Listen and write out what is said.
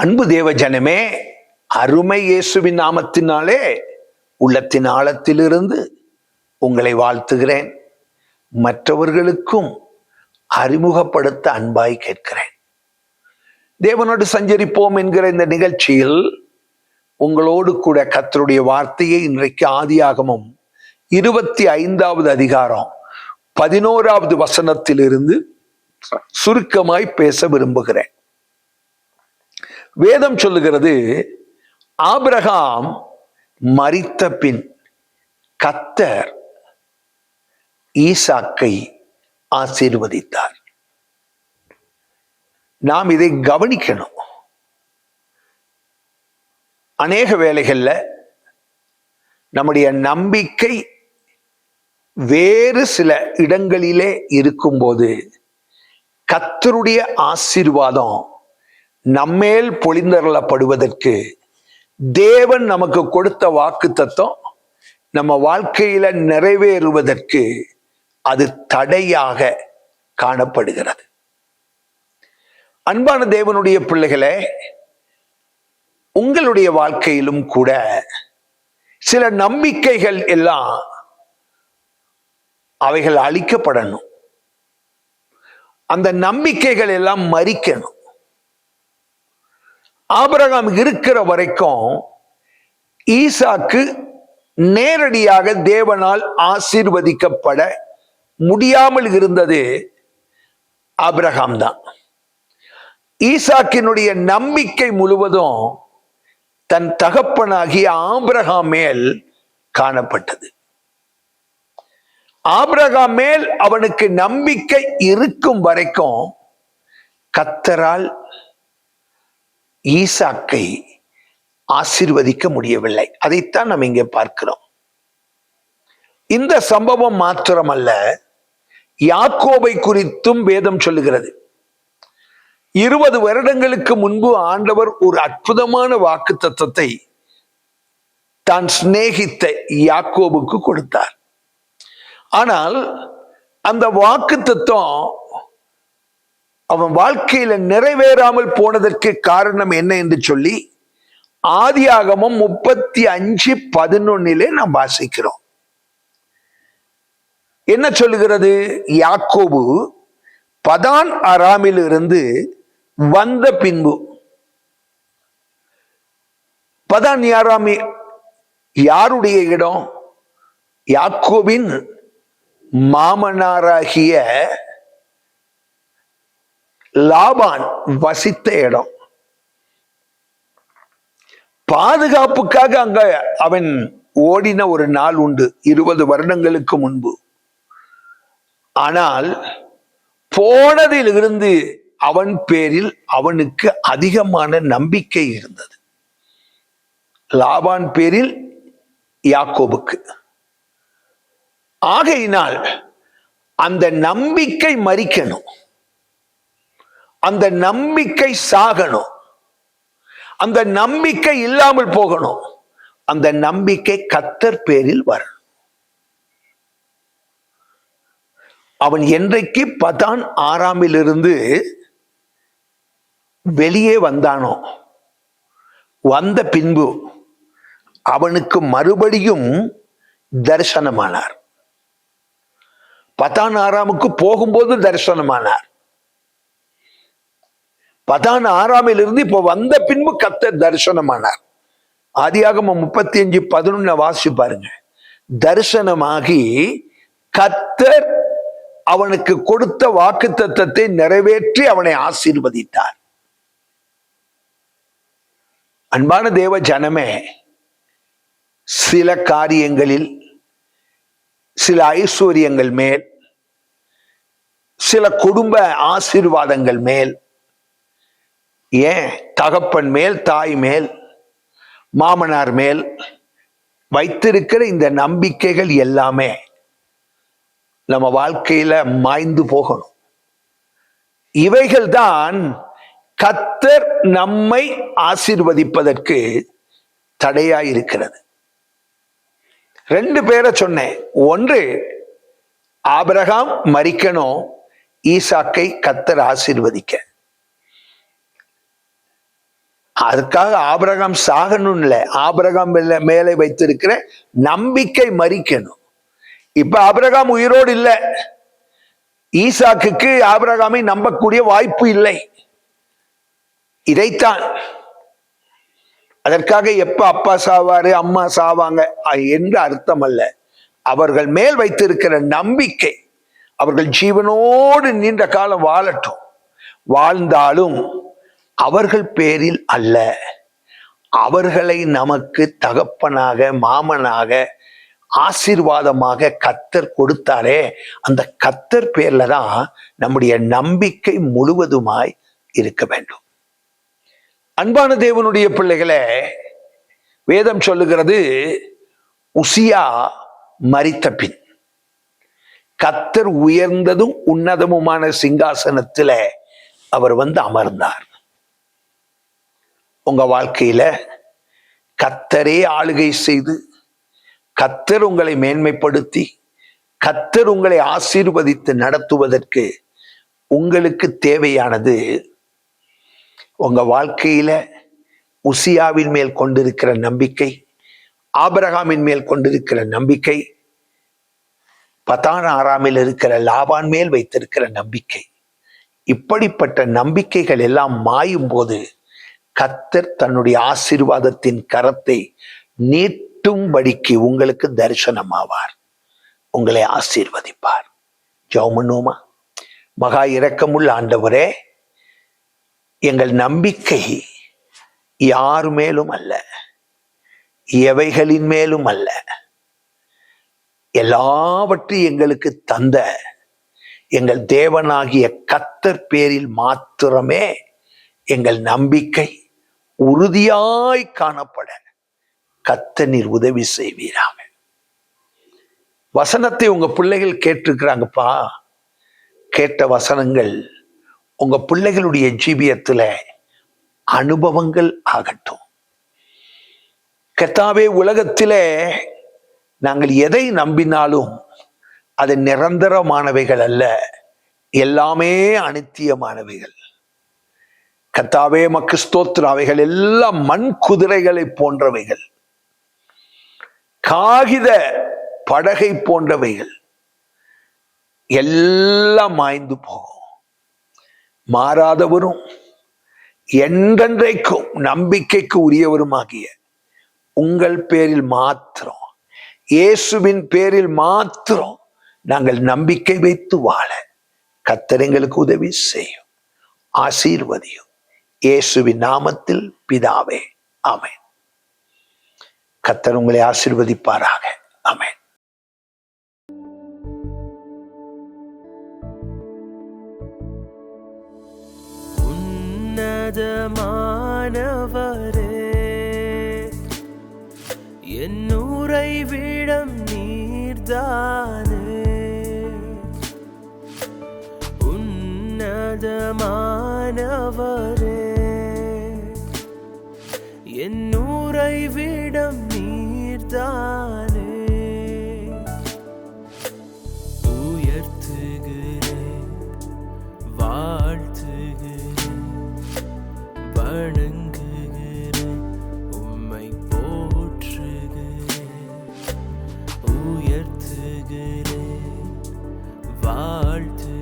அன்பு தேவ ஜனமே அருமை இயேசுவின் நாமத்தினாலே உள்ளத்தின் ஆழத்திலிருந்து உங்களை வாழ்த்துகிறேன். மற்றவர்களுக்கும் அறிமுகப்படுத்த அன்பாய் கேட்கிறேன். தேவனோடு சஞ்சரிப்போம் என்கிற இந்த நிகழ்ச்சியில் உங்களோடு கூட கத்தருடைய வார்த்தையை இன்றைக்கு ஆதியாகமும் இருபத்தி ஐந்தாவது அதிகாரம் பதினோராவது வசனத்திலிருந்து சுருக்கமாய் பேச விரும்புகிறேன். வேதம் சொல்லுகிறது ஆபிரகாம் மறித்த பின் கத்தர் ஈசாக்கை ஆசீர்வதித்தார். நாம் இதை கவனிக்கணும். அநேக வேலைகளில் நம்முடைய நம்பிக்கை வேறு சில இடங்களிலே இருக்கும்போது கத்தருடைய ஆசீர்வாதம் நம்மேல் பொழிந்தருளப்படுவதற்கு தேவன் நமக்கு கொடுத்த வாக்கு தத்துவம் நம்ம வாழ்க்கையில நிறைவேறுவதற்கு அது தடையாக காணப்படுகிறது. அன்பான தேவனுடைய பிள்ளைகளே உங்களுடைய வாழ்க்கையிலும் கூட சில நம்பிக்கைகள் எல்லாம் அவைகள் அழிக்கப்படணும். அந்த நம்பிக்கைகள் எல்லாம் மறிக்கணும். ஆபரகாம் இருக்கிற வரைக்கும் ஈசாக்கு நேரடியாக தேவனால் ஆசீர்வதிக்கப்பட முடியாமல் இருந்தது ஆபிரகாம் தான் ஈசாக்கினுடைய நம்பிக்கை முழுவதும் தன் தகப்பனாகிய ஆபிரகாம் மேல் காணப்பட்டது. ஆபிரகாம் மேல் அவனுக்கு நம்பிக்கை இருக்கும் வரைக்கும் கத்தரால் ஈசாக்கை ஆசிர்வதிக்க முடியவில்லை. அதைத்தான் நம்ம இங்கே பார்க்கிறோம். இந்த சம்பவம் மாத்திரமல்ல யாக்கோபை குறித்தும் வேதம் சொல்லுகிறது. இருபது வருடங்களுக்கு முன்பு ஆண்டவர் ஒரு அற்புதமான வாக்கு தத்துவத்தை தான் சிநேகித்த யாக்கோபுக்கு கொடுத்தார். ஆனால் அந்த வாக்கு தத்துவம் அவன் வாழ்க்கையில நிறைவேறாமல் போனதற்கு காரணம் என்ன என்று சொல்லி ஆதியாகமும் முப்பத்தி அஞ்சு பதினொன்னிலே நாம் வாசிக்கிறோம். என்ன சொல்லுகிறது? யாக்கோபு பதான் அராமில் இருந்து வந்த பின்பு பதான் யாராமி யாருடைய இடம்? யாக்கோவின் மாமனாராகிய லாபான் வசித்த இடம். பாதுகாப்புக்காக அங்க அவன் ஓடின ஒரு நாள் உண்டு இருபது வருடங்களுக்கு முன்பு. ஆனால் போனதில் இருந்து அவன் பேரில் அவனுக்கு அதிகமான நம்பிக்கை இருந்தது. லாபான் பேரில் யாக்கோபுக்கு. ஆகையினால் அந்த நம்பிக்கை மறிக்கணும். அந்த நம்பிக்கை சாகணும். அந்த நம்பிக்கை இல்லாமல் போகணும். அந்த நம்பிக்கை கத்தர் பேரில் வரணும். அவன் என்றைக்கு பதான் ஆறாமிலிருந்து வெளியே வந்தானோ வந்த பின்பு அவனுக்கு மறுபடியும் தரிசனமானார். பதான் ஆறாமுக்கு போகும்போது தரிசனமானார். பதான் ஆறாமிலிருந்து இப்போ வந்த பின்பு கத்தர் தரிசனமானார். ஆதியாகம முப்பத்தி அஞ்சு பதினொன்னு வாசி பாருங்க. தரிசனமாகி கத்தர் அவனுக்கு கொடுத்த வாக்கு தத்தத்தை நிறைவேற்றி அவனை ஆசீர்வதித்தார். அன்பான தேவ ஜனமே சில காரியங்களில் சில ஐஸ்வர்யங்கள் மேல் சில குடும்ப ஆசீர்வாதங்கள் மேல் ஏன் தகப்பன் மேல் தாய் மேல் மாமனார் மேல் வைத்திருக்கிற இந்த நம்பிக்கைகள் எல்லாமே நம்ம வாழ்க்கையில மாய்ந்து போகணும். இவைகள் தான் கத்தர் நம்மை ஆசிர்வதிப்பதற்கு தடையா இருக்கிறது ரெண்டு பேரை சொன்னேன். ஒன்று ஆபரகாம் மறிக்கணும் ஈசாக்கை கத்தர் ஆசிர்வதிக்க. அதுக்காக ஆபரகம் சாகணும் இல்லை. ஆபரகம் மேலே வைத்திருக்கிற நம்பிக்கை மறிக்கணும். இப்ப ஆபரகாம் உயிரோடு இல்லை. ஈசாக்குக்கு ஆபரகாமை நம்பக்கூடிய வாய்ப்பு இல்லை. இதைத்தான். அதற்காக எப்ப அப்பா சாவாரு அம்மா சாவாங்க என்று அர்த்தம் அல்ல. அவர்கள் மேல் வைத்திருக்கிற நம்பிக்கை அவர்கள் ஜீவனோடு நீண்ட காலம் வாழட்டும். வாழ்ந்தாலும் அவர்கள் பேரில் அல்ல. அவர்களை நமக்கு தகப்பனாக மாமனாக ஆசீர்வாதமாக கத்தர் கொடுத்தாரே. அந்த கத்தர் பேர்ல தான் நம்முடைய நம்பிக்கை முழுவதுமாய் இருக்க வேண்டும். அன்பான தேவனுடைய பிள்ளைகளே வேதம் சொல்லுகிறது உசியா மறித்த பின். கத்தர் உயர்ந்ததும் உன்னதமுமான சிங்காசனத்துல அவர் வந்து அமர்ந்தார். உங்க வாழ்க்கையில கத்தரே ஆளுகை செய்து கத்தர் உங்களை மேன்மைப்படுத்தி கத்தர் உங்களை ஆசீர்வதித்து நடத்துவதற்கு உங்களுக்கு தேவையானது உங்க வாழ்க்கையில உசியாவின் மேல் கொண்டிருக்கிற நம்பிக்கை ஆபரகாமின் மேல் கொண்டிருக்கிற நம்பிக்கை பதான ஆறாமில் இருக்கிற லாபான் மேல் வைத்திருக்கிற நம்பிக்கை. இப்படிப்பட்ட நம்பிக்கைகள் எல்லாம் மாயும் போது கத்தர் தன்னுடைய ஆசீர்வாதத்தின் கரத்தை நீட்டும்படிக்கு உங்களுக்கு தரிசனமாவார். உங்களை ஆசீர்வதிப்பார். ஜவுமனோமா மகா இரக்கமுள்ள ஆண்டவரே எங்கள் நம்பிக்கை யார் மேலும் அல்ல எவைகளின் மேலும் அல்ல எல்லாவற்றையும் எங்களுக்கு தந்த எங்கள் தேவனாகிய கத்தர் பேரில் மாத்திரமே எங்கள் நம்பிக்கை உறுதியாய் காணப்பட கத்த நீர் உதவி செய்வீராக. வசனத்தை உங்க பிள்ளைகள் கேட்டிருக்கிறாங்கப்பா. கேட்ட வசனங்கள் உங்க பிள்ளைகளுடைய ஜீவியத்துல அனுபவங்கள் ஆகட்டும். கத்தாவே உலகத்திலே நாங்கள் எதை நம்பினாலும் அது நிரந்தரமானவைகள் அல்ல எல்லாமே அனித்தியமானவைகள். கத்தாவே மக்கு ஸ்தோத்திரம். அவைகள் எல்லாம் மண் குதிரைகளை போன்றவைகள். காகித படகை போன்றவைகள். எல்லாம் மாய்ந்து போகும். மாறாதவரும் என்றென்றைக்கும் நம்பிக்கைக்கு உரியவருமாகிய உங்கள் பேரில் மாத்திரம் இயேசுவின் பேரில் மாத்திரம் நாங்கள் நம்பிக்கை வைத்து வாழ கர்த்தர் எங்களுக்கு உதவி செய்யும். ஆசீர்வதியும். இயேசுவின் நாமத்தில் பிதாவே ஆமென். கத்தர் உங்களை ஆசிர்வதிப்பாராக ஆமென். உன்னதமானவரே என் உறைவிடம் நீர்தானே. உன்னதமானவரே என் உறைவிடம் நீர்தானே. உயர்த்துகிறேன் வாழ்த்துகிறேன் வணங்குகிறேன் உம்மை போற்றுகிறேன். உயர்த்துகிறேன் வாழ்த்து